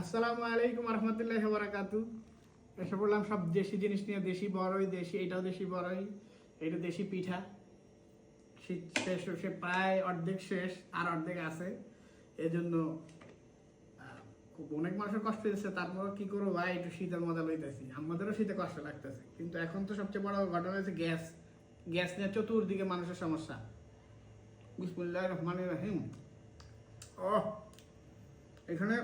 আসসালামু আলাইকুম রহমতুল্লাহ বারাকাতু এসে বললাম সব দেশি জিনিস নিয়ে, দেশি বড়ই, দেশি, এটাও দেশি বড়ই, এটা দেশি পিঠা। শীত শেষ, সে প্রায় অর্ধেক শেষ, আর অর্ধেক আছে। এজন্য খুব অনেক মানুষের কষ্ট হয়েছে, তারপর কি করব ভাই? একটু শীতের মজা লইতেছি। আমাদেরও শীতে কষ্ট লাগতেছে। কিন্তু এখন তো সবচেয়ে বড় ঘটনা হয়েছে গ্যাস। গ্যাস নিয়ে চতুর্দিকে মানুষের সমস্যা। বিসমুল্লাহ রহমান রাহিম। ও এখানে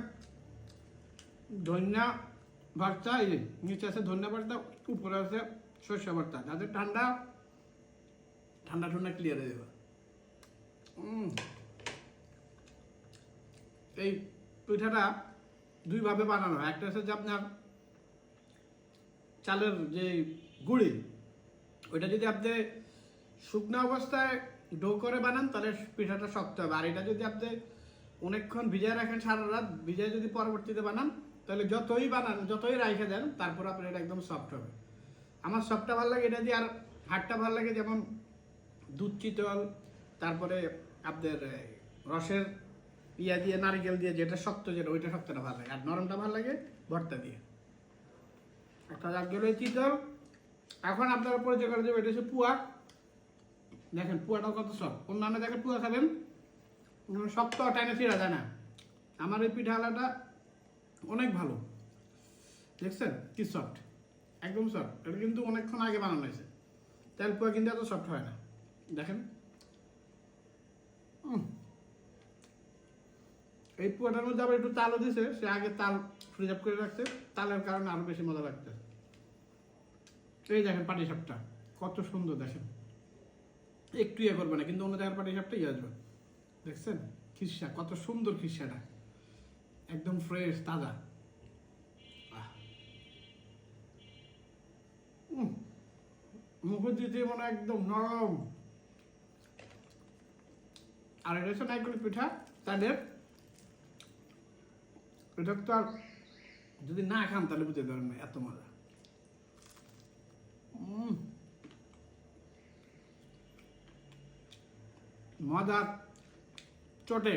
ধন্যা ভর্তা এই নিচে আছে ধন্যা ভর্তা উপরে আছে শস্য ভর্তা যাদের ঠান্ডা ঠান্ডা ঠান্ডা ক্লিয়ার হয়ে যাবে। এই পিঠাটা দুইভাবে বানানো হয়। একটা হচ্ছে যে আপনার চালের যে গুড়ি, ওইটা যদি আপনি শুকনো অবস্থায় ডো করে বানান, তাহলে পিঠাটা শক্ত হবে। আর এটা যদি আপনি অনেকক্ষণ ভিজায় রাখেন সারা রাত, ভিজায় যদি পরবর্তীতে বানান তাহলে যতই বানান, যতই রাইখে দেন, তারপর আপনার এটা একদম সফট হবে। আমার সফটটা ভালো লাগে, এটা দিয়ে আর হাটটা ভালো লাগে, যেমন দুধ চিতল, তারপরে আপনার রসের ইয়া দিয়ে, নারিকেল দিয়ে যেটা শক্ত যেটা, ওইটা শক্তটা ভালো লাগে। আর নরমটা ভালো লাগে ভর্তা দিয়ে। একটা যাক গেল চিতল। এখন আপনারা পরিচয় করে দেবে, এটা হচ্ছে পুয়া। দেখেন পুয়াটা কত সব অন্যান্য দেখেন পুয়া খাবেন শক্ত টাইনে ছিঁড়া যায় না। আমার এই পিঠালাটা অনেক ভালো। দেখছেন? কি সফট একদম সফট এটা কিন্তু অনেকক্ষণ আগে বানানো হয়েছে। তেল পোয়া কিন্তু এত সফট হয় না। দেখেন? এই পুয়াটার মধ্যে আবার একটু তালও দিছে। সে আগে তাল আপ করে রাখছে। তালের কারণে আরও বেশি মজা লাগছে। এই দেখেন পাটি সাপটা। কত সুন্দর, দেখেন। একটু ইয়ে করবে না, কিন্তু অন্য জায়গার পাটি সাপটা ইয়ে আসবে। দেখছেন? খিসা কত সুন্দর খিসাটা একদম ফ্রেশ তাজা। মুখে দিতে মানে একদম নরম। আর এটা হচ্ছে নাইকলি পিঠা, তাদের। এটা তো আর যদি না খান তাহলে বুঝতে পারবেন না, এত মজা। মজার চটে।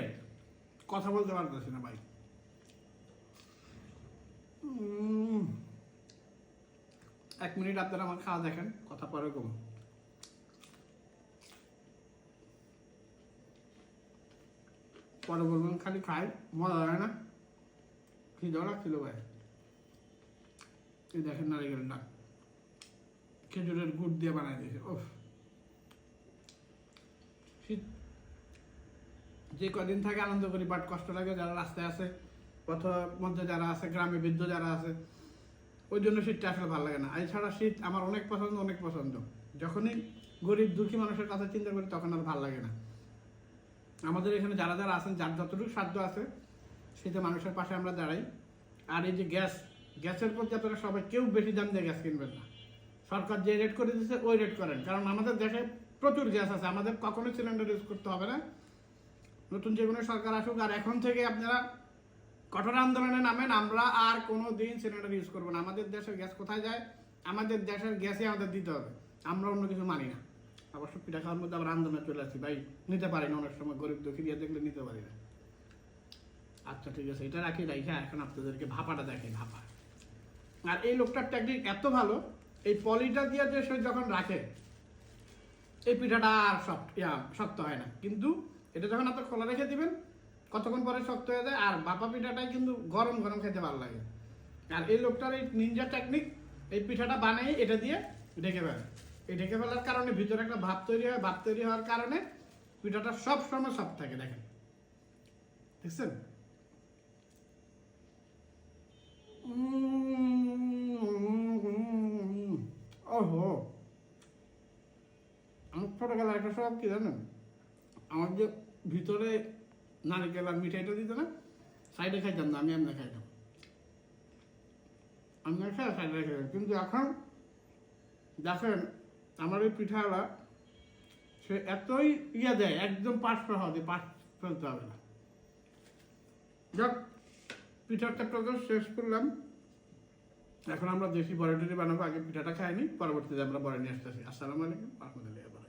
কথা বলতে পারতেছি না ভাই। এক মিনিট আপনারা আমার খাওয়া দেখেন, কথা পরে কম। পরে বলবেন খালি খাই মজা লাগে না। খিদেও লাগছিল ভাই। এই দেখেন নারিকেলটা খেজুরের গুড় দিয়ে বানাই দিয়েছে ওফ শীত। যে কদিন থাকে আনন্দ করি বাট কষ্ট লাগে, যারা রাস্তায় আছে পথ মধ্যে যারা আছে, গ্রামে বৃদ্ধ যারা আছে, ওই জন্য শীতটা আসলে ভালো লাগে না। এছাড়া শীত আমার অনেক পছন্দ অনেক পছন্দ। যখনই গরিব, দুঃখী মানুষের কথা চিন্তা করি, তখন আর ভালো লাগে না। আমাদের এখানে যারা যারা আছেন, যার যতটুকু সাধ্য আছে, শীতে মানুষের পাশে আমরা দাঁড়াই। আর এই যে গ্যাস, গ্যাসের প্রতি আপনারা সবাই কেউ বেশি দাম দিয়ে গ্যাস কিনবেন না। সরকার যে রেট করে দিচ্ছে ওই রেট করেন। কারণ আমাদের দেশে প্রচুর গ্যাস আছে। আমাদের কখনোই সিলিন্ডার ইউজ করতে হবে না। নতুন যে কোনো সরকার আসুক, আর এখন থেকে আপনারা কঠোর আন্দোলনে নামেন আমরা আর কোনো দিন সিলিন্ডার ইউজ করব না। আমাদের দেশের গ্যাস কোথায় যায়? আমাদের দেশের গ্যাসই আমাদের দিতে হবে। আমরা অন্য কিছু মানি না। অবশ্য পিঠা খাওয়ার মধ্যে আবার আন্দোলনে চলে আসছি। ভাই, নিতে পারি না, অনেক সময় গরিব দুঃখী দিয়ে দেখলে নিতে পারি না। আচ্ছা ঠিক আছে, এটা রাখি রাখি এখন আপনাদেরকে ভাপাটা দেখে, ভাপা। আর এই লোকটার টেকনিক এত ভালো, এই পলিটা দিয়ে যে সে যখন রাখে, এই পিঠাটা আর শক্ত হয় না। কিন্তু এটা যখন আপনার খোলা রেখে দিবেন কতক্ষণ পরে শক্ত হয়ে যায় আর বাপা পিঠাটাই কিন্তু গরম গরম খেতে ভালো লাগে আর এই লোকটার এই নিনজা টেকনিক এই পিঠাটা বানাই এটা দিয়ে ঢেকে ফেলে এই ঢেকে ফেলার কারণে ভিতরে একটা ভাব তৈরি হয় ভাব তৈরি হওয়ার কারণে পিঠাটা সব সময় সফট থাকে দেখেন দেখছেন ওহো আমার ছোটবেলা একটা সব কি জানেন আমার যে ভিতরে নারিকেল আর মিঠাইটা দিত না? সাইডে খাইতাম না, আমি এমনি খাইতাম। আমি খাই সাইডে খাইতাম কিন্তু এখন দেখেন, আমার এই পিঠাওয়ালা, সে এতই ইয়ে দেয়, একদম পাশ সহজে পাশ ফেলতে হবে না। যাক, পিঠাটা প্রকাশ শেষ করলাম। এখন আমরা দেশি বড় টুটি বানাবো, আগে পিঠাটা খাইনি পরবর্তীতে আমরা বড় নিয়ে আসতেছি। আসসালামু আলাইকুম, রহমতুল্লাহ